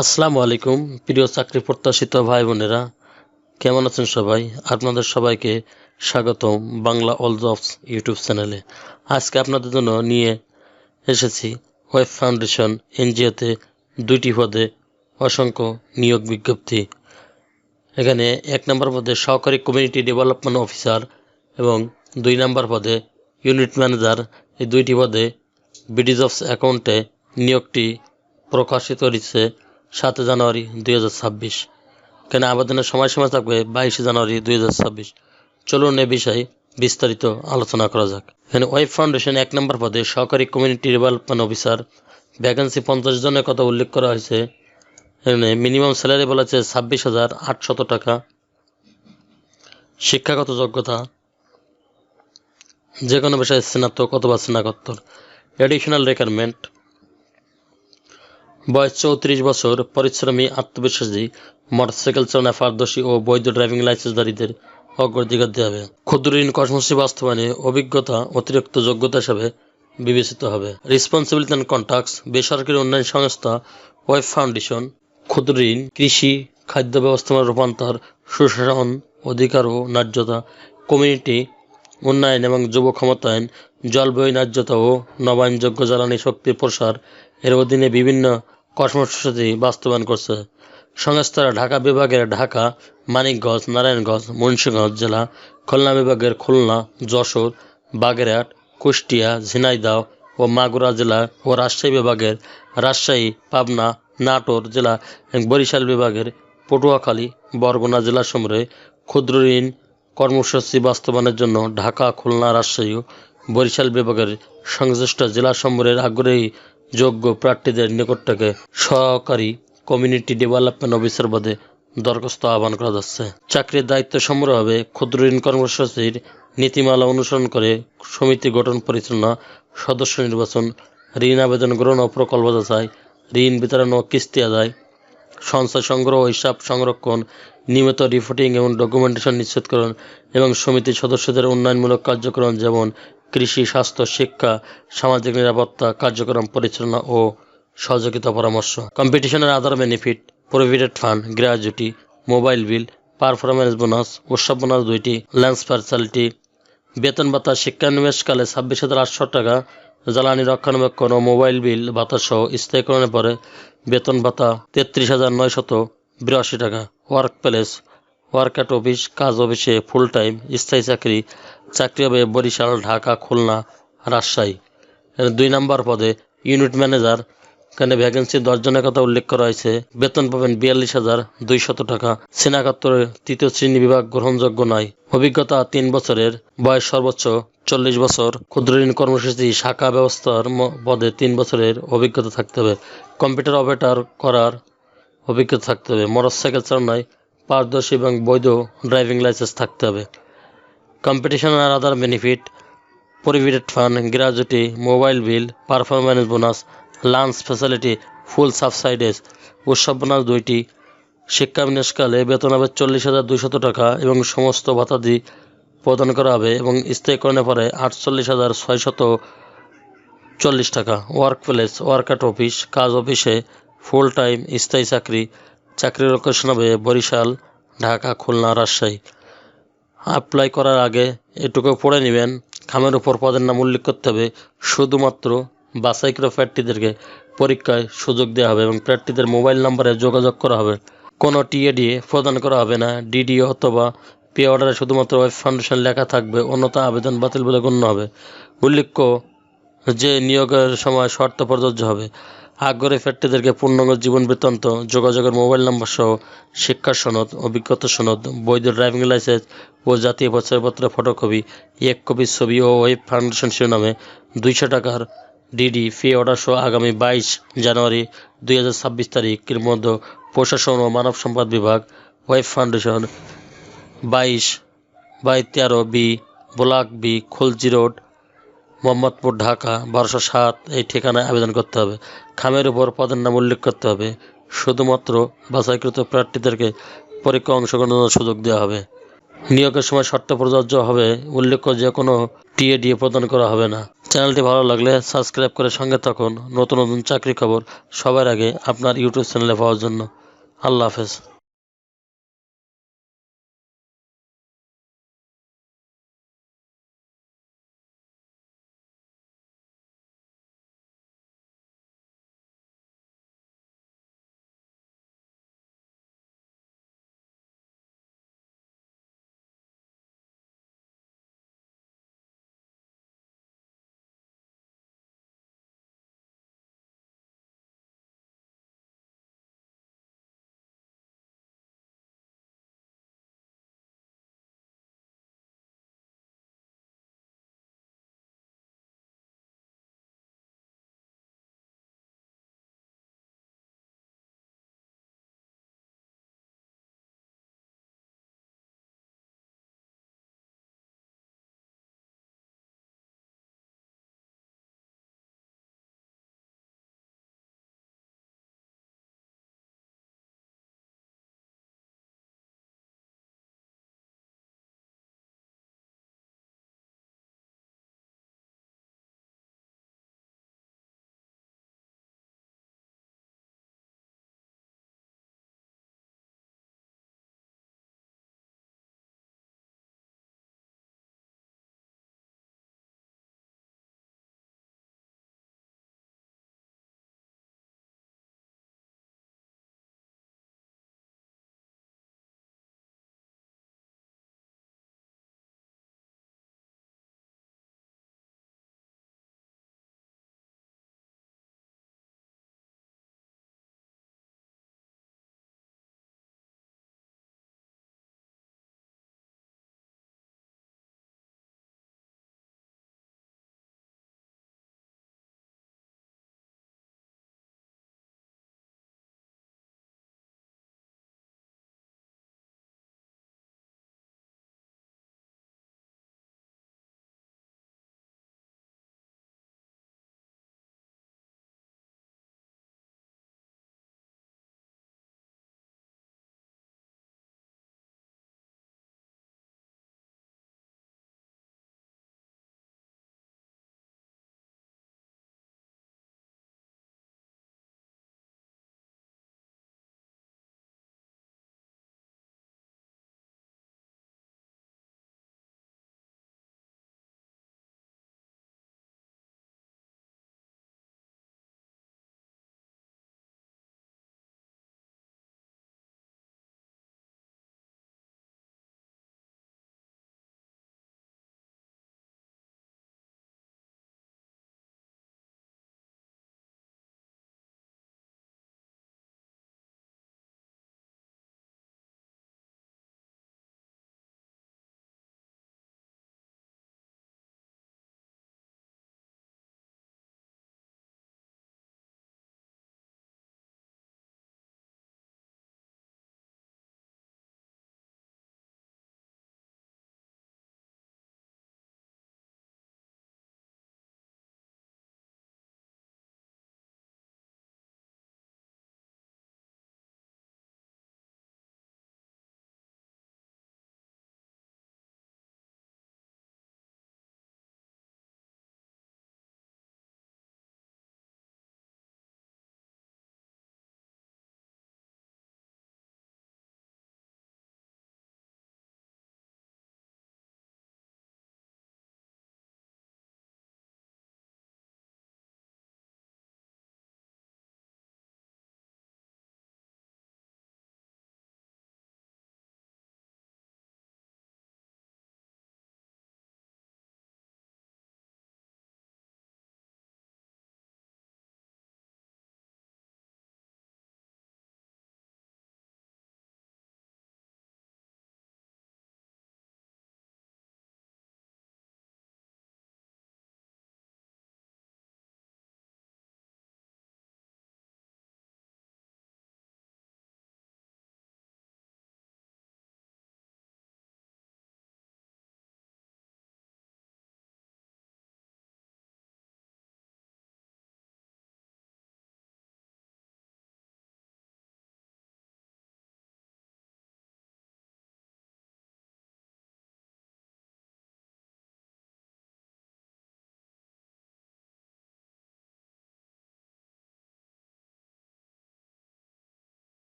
আসসালামু আলাইকুম, প্রিয় চাকরি প্রত্যাশিত ভাই বোনেরা। কেমন আছেন সবাই? আপনাদের সবাইকে স্বাগতম বাংলা অল জবস ইউটিউব চ্যানেলে। আজকে আপনাদের জন্য নিয়ে এসেছি ওয়েব ফাউন্ডেশন এনজিওতে দুইটি পদে অসংখ্য নিয়োগ বিজ্ঞপ্তি। এখানে এক নম্বর পদে সহকারী কমিউনিটি ডেভেলপমেন্ট অফিসার এবং দুই নম্বর পদে ইউনিট ম্যানেজার। এই দুইটি পদে বিডিজ অফ অ্যাকাউন্টে নিয়োগটি প্রকাশিত হয়েছে। সাত জানুয়ারি দুই হাজার ছাব্বিশ। কেন আবেদনের সময়সীমা থাকবে বাইশে জানুয়ারি দুই হাজার ছাব্বিশ। চলুন এ বিষয়ে বিস্তারিত আলোচনা করা যাক। এখানে ওয়েব ফাউন্ডেশন এক নম্বর পদে সহকারী কমিউনিটি ডেভেলপমেন্ট অফিসার, ভ্যাকেন্সি পঞ্চাশ জনের কথা উল্লেখ করা হয়েছে। এখানে মিনিমাম স্যালারি বলা হচ্ছে ছাব্বিশ হাজার আটশত টাকা। শিক্ষাগত যোগ্যতা যে কোনো বিষয়ে স্নাতক অথবা স্নাতকোত্তর। এডিশনাল রিকোয়ারমেন্ট বয়স চৌত্রিশ বছর, পরিশ্রমী, আত্মবিশ্বাসী, মোটরসাইকেল চালনা পারদর্শী ও বৈধ ড্রাইভিং লাইসেন্সধারীদের অগ্রাধিকার দেওয়া হবে। ক্ষুদ্র ঋণ কর্মসূচি বাস্তবায়নে অভিজ্ঞতা, অতিরিক্ত যোগ্যতা হিসাবে বিবেচিত হবে। রেসপন্সিবিলিটি অ্যান্ড কন্ট্যাক্টস বেসরকারি উন্নয়ন সংস্থা, ওয়েব ফাউন্ডেশন, ক্ষুদ্র ঋণ, কৃষি, খাদ্য ব্যবস্থাপনা রূপান্তর, সুশাসন, অধিকার ও ন্যায্যতা, কমিউনিটি, উন্নয়ন এবং যুব ক্ষমতায়ন, জলবায়ু ন্যায্যতা ও নবায়নযোগ্য জ্বালানি শক্তির প্রসার, এর অধীনে বিভিন্ন কর্মসূচি বাস্তবায়ন করছে। সংস্থারা ঢাকা বিভাগের ঢাকা, মানিকগঞ্জ, নারায়ণগঞ্জ, মুন্সিগঞ্জ জেলা, খুলনা বিভাগের খুলনা, যশোর, বাগেরহাট, কুষ্টিয়া, ঝিনাইদহ ও মাগুরা জেলা ও রাজশাহী বিভাগের রাজশাহী, পাবনা, নাটোর জেলা এবং বরিশাল বিভাগের পটুয়াখালী, বরগুনা জেলাসমূহে ক্ষুদ্র ঋণ কর্মসূচি বাস্তবায়নের জন্য ঢাকা, খুলনা, রাজশাহী ও বরিশাল বিভাগের সংশ্লিষ্ট জেলা জেলাসমূহের আগ্রহী যোগ্য প্রার্থীদের নিকট থেকে সহকারী কমিউনিটি ডেভেলপমেন্ট অফিসার পদে দরখাস্ত আহ্বান করা যাচ্ছে। চাকরির দায়িত্ব সম্পূর্ণ হবে ক্ষুদ্র ঋণ কর্মসূচির নীতিমালা অনুসরণ করে সমিতি গঠন পরিচালনা, সদস্য নির্বাচন, ঋণ আবেদন গ্রহণ ও প্রকল্প যাচাই, ঋণ বিতরণ ও কিস্তি আদায়, সঞ্চয় সংগ্রহ হিসাব সংরক্ষণ, নিয়মিত রিপোর্টিং এবং ডকুমেন্টেশন নিশ্চিতকরণ এবং সমিতির সদস্যদের উন্নয়নমূলক কার্যক্রম যেমন কৃষি, স্বাস্থ্য, শিক্ষা, সামাজিক নিরাপত্তা, কার্যক্রম পরিচালনা ও সহযোগিতা পরামর্শ। কম্পিটিশনের other benefit, provident fund gratuity mobile bill performance bonus উৎসব বোনাস দুইটি ল্যান্স ফ্যাসিলিটি বেতন ভাতা শিক্ষানিবেশকালে ছাব্বিশ হাজার আটশো টাকা, জ্বালানি রক্ষণাবেক্ষণ ও মোবাইল বিল ভাতা সহ স্থায়ীকরণের পরে বেতন ভাতা তেত্রিশ হাজার নয়শত বিরাশি টাকা। ওয়ার্ক প্লেস ওয়ার্ক অফিস, কাজ অফিসে ফুল টাইম স্থায়ী চাকরি চাকরি হবে বরিশাল, ঢাকা, খুলনা, রাজশাহী। দুই নম্বর পদে ইউনিট ম্যানেজার এখানে ভ্যাকেন্সি দশজনের কথা উল্লেখ করা হয়েছে। বেতন পাবেন বিয়াল্লিশ হাজার দুইশত টাকা। স্নাতকোত্তরের তৃতীয় শ্রেণি বিভাগ গ্রহণযোগ্য নয়। অভিজ্ঞতা তিন বছরের। বয়স সর্বোচ্চ চল্লিশ বছর। ক্ষুদ্র ঋণ কর্মসূচি শাখা ব্যবস্থার পদে তিন বছরের অভিজ্ঞতা থাকতে হবে। কম্পিউটার অপারেটর করার অভিজ্ঞতা থাকতে হবে। মোটরসাইকেল চালনায় পারদর্শী এবং বৈধ ড্রাইভিং লাইসেন্স থাকতে হবে। কম্পিটিশন আর other benefit provident fund gratuity mobile bill performance bonus lunch facility full subsidised উৎসব বোনাস দুইটি, শিক্ষা বিন্যাসকালে বেতন হবে চল্লিশ হাজার দুইশত টাকা এবং সমস্ত ভাতাদি প্রদান করা হবে এবং স্থায়ীকরণের পরে আটচল্লিশ হাজার ছয়শত চল্লিশ টাকা। Work place work at office কাজ অফিসে ফুল টাইম স্থায়ী চাকরি, চাকরির লোকেশন হবে বরিশাল, ঢাকা, খুলনা, রাজশাহী। অ্যাপ্লাই করার আগে এটুকু পড়ে নেবেন। খামের উপর পদের নাম উল্লেখ করতে হবে। শুধুমাত্র বাছাইকৃত প্রার্থীদেরকে পরীক্ষায় সুযোগ দেওয়া হবে এবং প্রার্থীদের মোবাইল নম্বরে যোগাযোগ করা হবে। কোনো টিএডি প্রদান করা হবে না। ডিডি অথবা পে অর্ডারে শুধুমাত্র ওয়েব ফাউন্ডেশন লেখা থাকবে। অন্যথা আবেদন বাতিল বলে গণ্য হবে। উল্লেখ্য যে নিয়োগের সময় শর্ত প্রযোজ্য হবে। আগ্রহী প্রার্থীদেরকে পূর্ণাঙ্গ জীবন বৃত্তান্ত, যোগাযোগের মোবাইল নম্বর সহ শিক্ষা সনদ, অভিজ্ঞতা সনদ, বৈধ ড্রাইভিং লাইসেন্স ও জাতীয় পরিচয়পত্রের ফটোকপি, এক কপি ছবি ও ওয়েব ফাউন্ডেশন শিরোনামে দুইশো টাকার ডিডি ফি অর্ডার সহ আগামী বাইশ জানুয়ারি দুই হাজার ছাব্বিশ তারিখের মধ্যে প্রশাসন ও মানব সম্পদ বিভাগ ওয়েব ফাউন্ডেশন বাইশ বাই তেরো B, block B, Khilji road Mohammadpur, Dhaka, বারোশো সাত, এই ঠিকানায় আবেদন করতে হবে। খামের উপর পদের নাম উল্লেখ করতে হবে। শুধুমাত্র বাছাইকৃত প্রার্থীদেরকে পরীক্ষা অংশগ্রহণের সুযোগ দেওয়া হবে। নিয়োগের সময় শর্ত প্রযোজ্য হবে। উল্লেখ্য, যে কোনো টিএডিএ প্রদান করা হবে না। চ্যানেলটি ভালো লাগলে সাবস্ক্রাইব করে সঙ্গে থাকুন। নতুন নতুন চাকরি খবর সবার আগে আপনার ইউটিউব চ্যানেলে পাওয়ার জন্য। আল্লাহ হাফেজ।